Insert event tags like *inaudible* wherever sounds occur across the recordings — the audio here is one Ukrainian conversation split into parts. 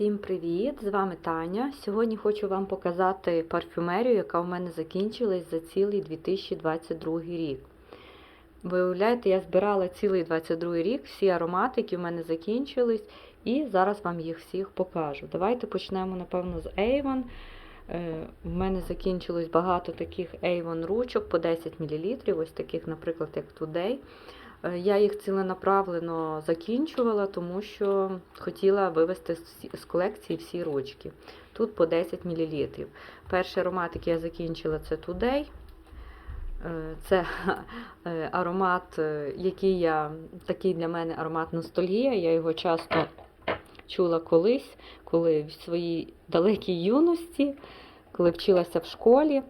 Всім привіт! З вами Таня. Сьогодні хочу вам показати парфюмерію, яка в мене закінчилась за цілий 2022 рік. Виявляєте, я збирала цілий 2022 рік, всі аромати, які в мене закінчились, і зараз вам їх всіх покажу. Давайте почнемо, напевно, з Avon. Е, В мене закінчилось багато таких Avon ручок по 10 мл, ось таких, наприклад, як Today. Е, Я їх ціленаправлено закінчувала, тому що хотіла вивести з- колекції всі ручки. Тут по 10 мл. Перший аромат, який я закінчила, це Today. Е, Це *laughs* е, аромат, який я такий для мене аромат ностальгія. Я його часто чула колись, коли в своїй далекій юності, коли вчилася в школі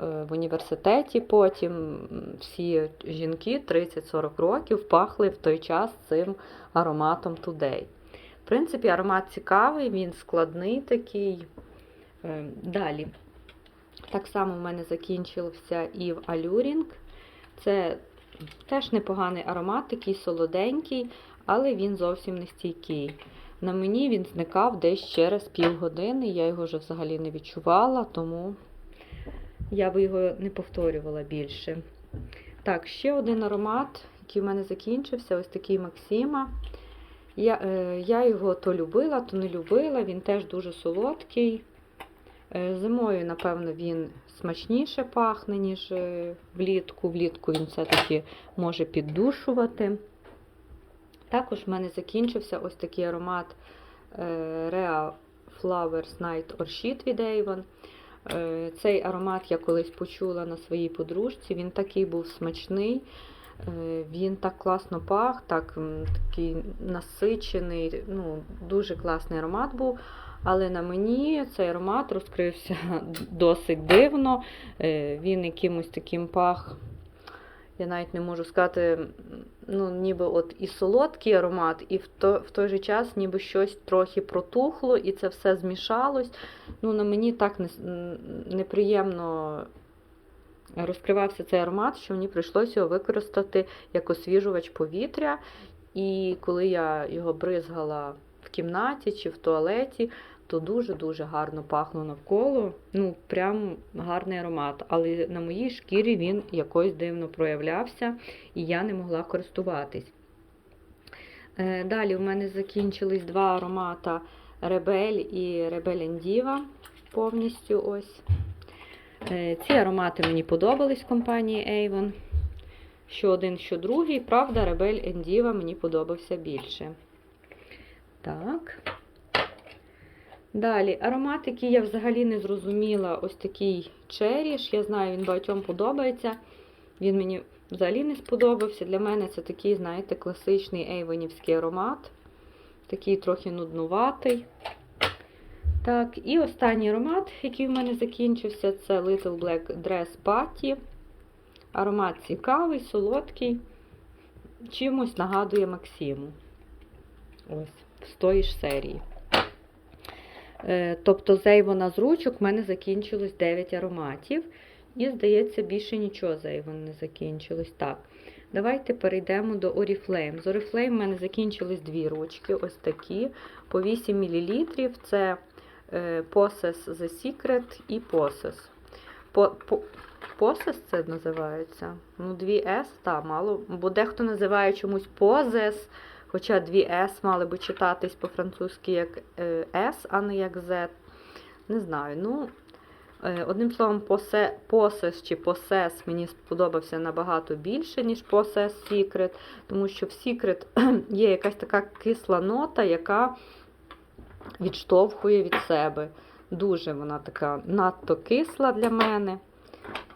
в університеті потім всі жінки 30-40 років пахли в той час цим ароматом Today. В принципі, аромат цікавий, він складний такий. Е, Далі. Так само в мене закінчився і в Allurink. Це теж непоганий аромат, такий солоденький, але він зовсім не стійкий. На мені він зникав десь через півгодини, я його вже взагалі не відчувала, тому я би його не повторювала більше. Так, ще один аромат, який в мене закінчився, ось такий Максима. Я, е, я його то любила, то не любила, він теж дуже солодкий. Е, Зимою, напевно, він смачніше пахне, ніж е, влітку. Влітку він все-таки може піддушувати. Також в мене закінчився ось такий аромат е, Rea Flowers Night Orchid від Avon. Е, Цей аромат я колись почула на своїй подружці. Він такий був смачний, е, він так класно пах, так, такий насичений, ну, дуже класний аромат був. Але на мені цей аромат розкрився *laughs* досить дивно. Е, Він якимось таким пах. Я навіть не можу сказати, ну, ніби от і солодкий аромат, і в, то, в той же час ніби щось трохи протухло, і це все змішалось. Ну, на мені так не, неприємно розкривався цей аромат, що мені прийшлося його використати як освіжувач повітря. І коли я його бризгала в кімнаті чи в туалеті, то дуже-дуже гарно пахло навколо. Ну, прям гарний аромат. Але на моїй шкірі він якось дивно проявлявся, і я не могла користуватись. Е, Далі у мене закінчились два аромата Rebel і Rebel Diva повністю ось. Е, Ці аромати мені подобались компанії Avon. Що один, що другий. Правда, Rebel Diva мені подобався більше. Так. Далі, аромат, який я взагалі не зрозуміла, ось такий черіш. Я знаю, він багатьом подобається. Він мені взагалі не сподобався. Для мене це такий, знаєте, класичний ейвонівський аромат. Такий трохи нуднуватий. Так, і останній аромат, який в мене закінчився, це Little Black Dress Party. Аромат цікавий, солодкий. Чимось нагадує Максиму. Ось, з тої ж серії. Е, Тобто з Avon з ручок в мене закінчилось 9 ароматів. І, здається, більше нічого з Avon не закінчилось. Так, давайте перейдемо до Oriflame. З Oriflame в мене закінчились дві ручки, ось такі, по 8 мл. Це е, Poses The Secret і Poses. По, по, Poses це називається? Ну, 2S, так, мало. Бо дехто називає чомусь Poses. Хоча 2S мали би читатись по-французьки як е, S, а не як Z. Не знаю. Ну, е, одним словом, посе- Poses чи Poses мені сподобався набагато більше, ніж Poses Secret, тому що в Secret *clears throat* є якась така кисла нота, яка відштовхує від себе. Дуже вона така надто кисла для мене.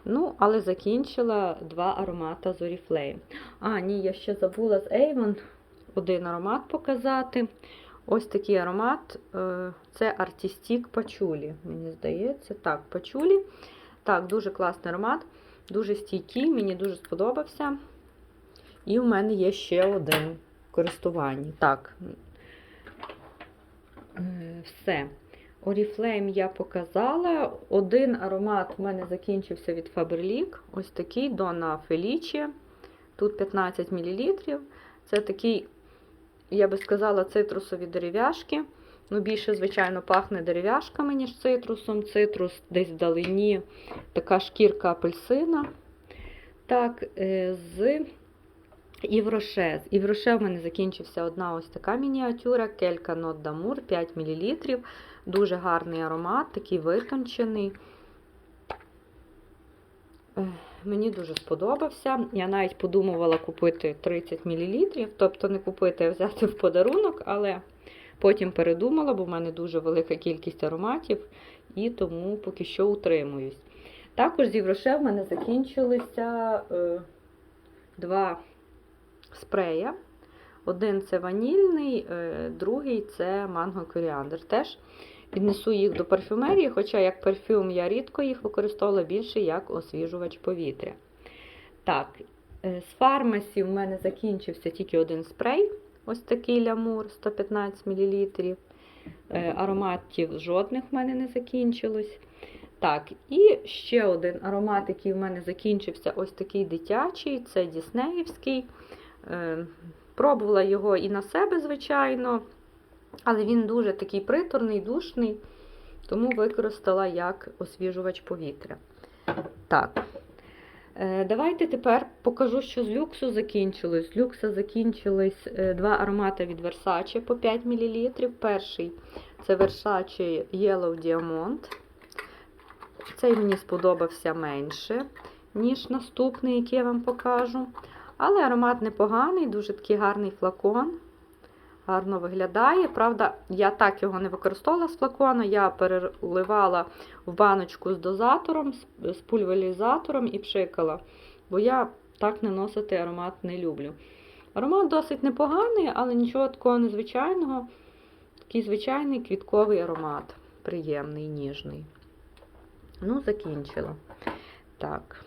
Ну, але закінчила два аромата з Oriflame. А, ні, я ще забула з Avon один аромат показати. Ось такий аромат. е, Це Artistic Пачулі, мені здається. Так, пачулі. Так, дуже класний аромат, дуже стійкий, мені дуже сподобався. І в мене є ще один в користуванні. Так. Е, Все. Oriflame я показала. Один аромат у мене закінчився від Faberlic. Ось такий Donna Felice. Тут 15 мл. Це такий, я би сказала, цитрусові дерев'яшки. Ну, більше, звичайно, пахне дерев'яшками, ніж цитрусом. Цитрус десь вдалині така шкірка апельсина. Так, е, з Івроше. З Івроше в мене закінчився одна ось така мініатюра, келька Нот Дамур 5 мл. Дуже гарний аромат, такий витончений. Мені дуже сподобався. Я навіть подумувала купити 30 мл, тобто не купити, а взяти в подарунок, але потім передумала, бо в мене дуже велика кількість ароматів, і тому поки що утримуюсь. Також з Євроше в мене закінчилися е, два спрея. Один це ванільний, е, другий це манго коріандр. Теж віднесу їх до парфюмерії, хоча як парфюм я рідко їх використовувала більше як освіжувач повітря. Так, е, з фармасі в мене закінчився тільки один спрей. Ось такий лямур 115 мл. Ароматів жодних в мене не закінчилось. Так, і ще один аромат, який в мене закінчився, ось такий дитячий, це Діснеївський. Е, Пробувала його і на себе, звичайно, але він дуже такий приторний, душний, тому використала як освіжувач повітря. Так, е, давайте тепер покажу, що з люксу закінчилось. З люкса закінчились е, два аромати від Versace по 5 мл. Перший це Versace Yellow Diamond. Цей мені сподобався менше, ніж наступний, який я вам покажу. Але аромат непоганий, дуже такий гарний флакон. Гарно виглядає. Правда, я так його не використовувала з флакона, я переливала в баночку з дозатором, з пульверізатором і пшикала, бо я так наносити аромат не люблю. Аромат досить непоганий, але нічого такого незвичайного. Такий звичайний квітковий аромат. Приємний, ніжний. Ну, закінчила. Так.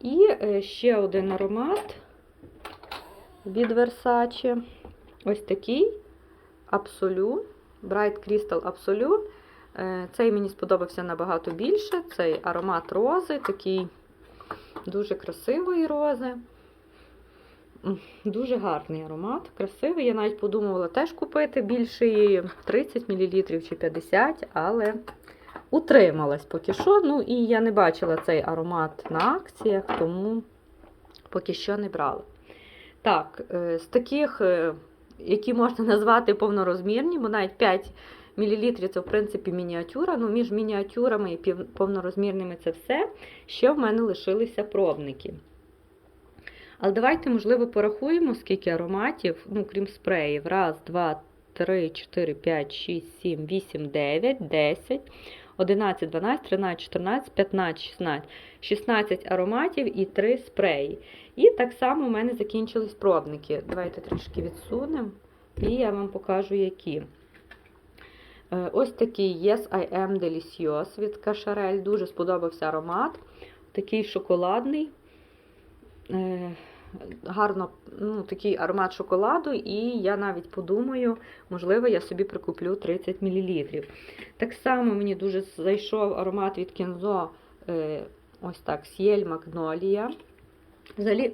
І е, ще один аромат від Versace. Ось такий Absolu, Bright Crystal Absolu. Е, Цей мені сподобався набагато більше. Цей аромат рози, такий дуже красивої рози. Дуже гарний аромат, красивий. Я навіть подумувала теж купити більше 30 мл чи 50 але утрималась поки що. Ну і я не бачила цей аромат на акціях, тому поки що не брала. Так, е, з таких, е, які можна назвати повнорозмірні, бо навіть 5 мл це, в принципі, мініатюра. Ну, між мініатюрами і повнорозмірними це все. Ще в мене лишилися пробники. Але давайте, можливо, порахуємо, скільки ароматів, ну, крім спреїв. Раз, два, три, чотири, п'ять, шість, сім, вісім, дев'ять, десять. 11, 12, 13, 14, 15, 16, 16 ароматів і 3 спреї. І так само у мене закінчились пробники. Давайте трішки відсунемо, і я вам покажу, які. Е, Ось такий Yes I Am Delicious від Кашарель. Дуже сподобався аромат. Такий шоколадний. Гарно, ну, такий аромат шоколаду, і я навіть подумаю, можливо, я собі прикуплю 30 мл. Так само мені дуже зайшов аромат від Кензо, е, ось так, Сіель Магнолія. Взагалі,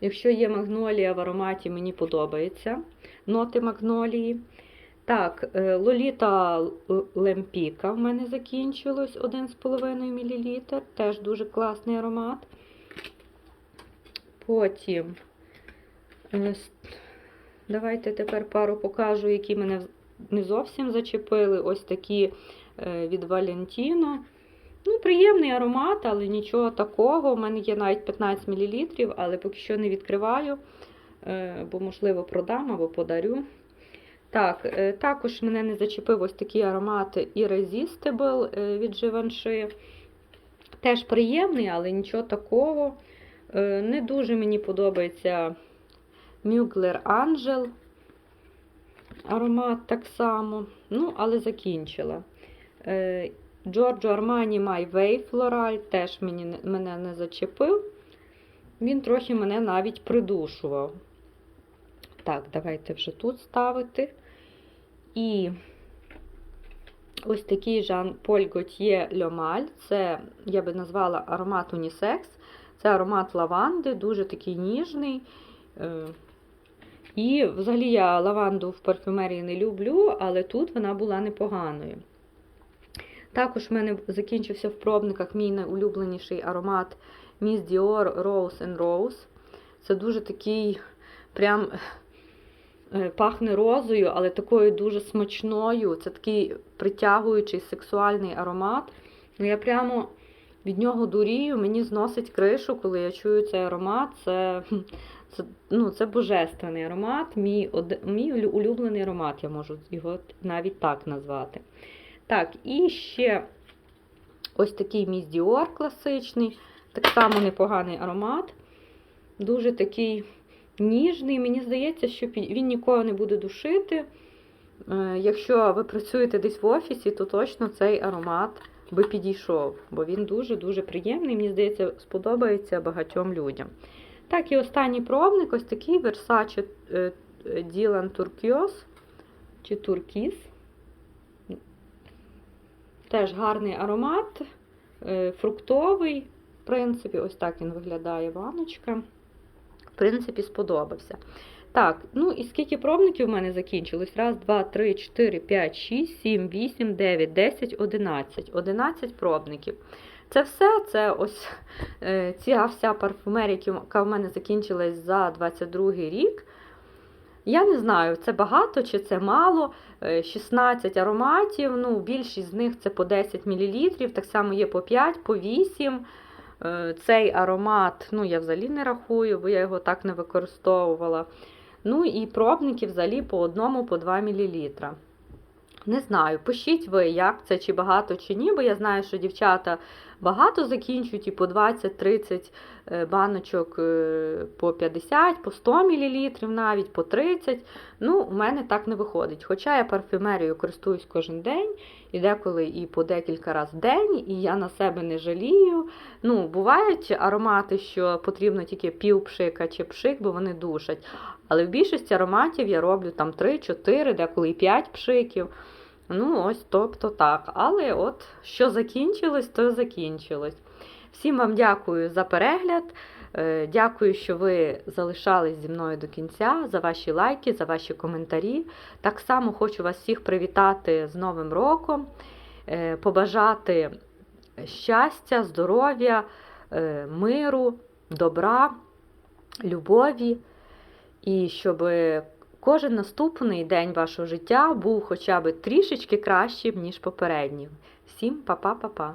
якщо є магнолія в ароматі, мені подобається ноти магнолії. Так, е, Лоліта Лемпіка в мене закінчилось 1,5 мл. Теж дуже класний аромат. Потім, е, давайте тепер пару покажу, які мене не зовсім зачепили. Ось такі е, від Valentino. Ну, приємний аромат, але нічого такого. У мене є навіть 15 мл, але поки що не відкриваю, е, бо, можливо, продам або подарю. Так, також мене не зачепив ось такий аромат Irresistible від Givenchy. Теж приємний, але нічого такого. Е, Не дуже мені подобається Mugler Angel. Аромат так само. Ну, але закінчила. Е, Giorgio Armani My Way Floral теж мені, мене не зачепив. Він трохи мене навіть придушував. Так, давайте вже тут ставити. І ось такий Жан-Поль Готьє Льомаль. Це, я би назвала аромат унісекс. Це аромат лаванди, дуже такий ніжний. Е, І взагалі я лаванду в парфюмерії не люблю, але тут вона була непоганою. Також в мене закінчився в пробниках мій найулюбленіший аромат Miss Dior Rose and Rose. Це дуже такий прям е, пахне розою, але такою дуже смачною. Це такий притягуючий сексуальний аромат. Ну, Я прямо від нього дурію, мені зносить кришу, коли я чую цей аромат. Це, це, ну, це божественний аромат, мій, од- мій улюблений аромат, я можу його навіть так назвати. Так, і ще ось такий Miss Dior класичний, так само непоганий аромат. Дуже такий ніжний. Мені здається, що він нікого не буде душити. Е, Якщо ви працюєте десь в офісі, то точно цей аромат би підійшов, бо він дуже-дуже приємний. Мені здається, сподобається багатьом людям. Так, і останній пробник ось такий Versace е, Dylan Turquoise чи Turquoise. Теж гарний аромат, е, фруктовий. В принципі, ось так він виглядає баночка. В принципі, сподобався. Так, ну і скільки пробників в мене закінчилось? Раз, два, три, чотири, п'ять, шість, сім, вісім, дев'ять, десять, одинадцять. Одинадцять пробників. Це все, це ось е, ця вся парфумерія, яка в мене закінчилась за 22 рік. Я не знаю, це багато чи це мало. Е, 16 ароматів, ну, більшість з них це по 10 мл, так само є по 5, по 8. Е, Цей аромат, ну, я взагалі не рахую, бо я його так не використовувала. Ну і пробники взагалі по одному, по 2 мл. Не знаю, пишіть ви, як це, чи багато, чи ні, бо я знаю, що дівчата багато закінчують і по 20-30 е, баночок е, по 50, по 100 мл, навіть по 30. Ну, у мене так не виходить. Хоча я парфюмерією користуюсь кожен день, і деколи і по декілька разів в день, і я на себе не жалію. Ну, бувають аромати, що потрібно тільки пів пшика чи пшик, бо вони душать. Але в більшості ароматів я роблю там 3-4, деколи і 5 пшиків. Ну, ось тобто так. Але от що закінчилось, то закінчилось. Всім вам дякую за перегляд. Е, Дякую, що ви залишались зі мною до кінця, за ваші лайки, за ваші коментарі. Так само хочу вас всіх привітати з Новим роком, е, побажати щастя, здоров'я, е, миру, добра, любові. І щоб кожен наступний день вашого життя був хоча б трішечки кращим, ніж попередній. Всім па-па-па-па!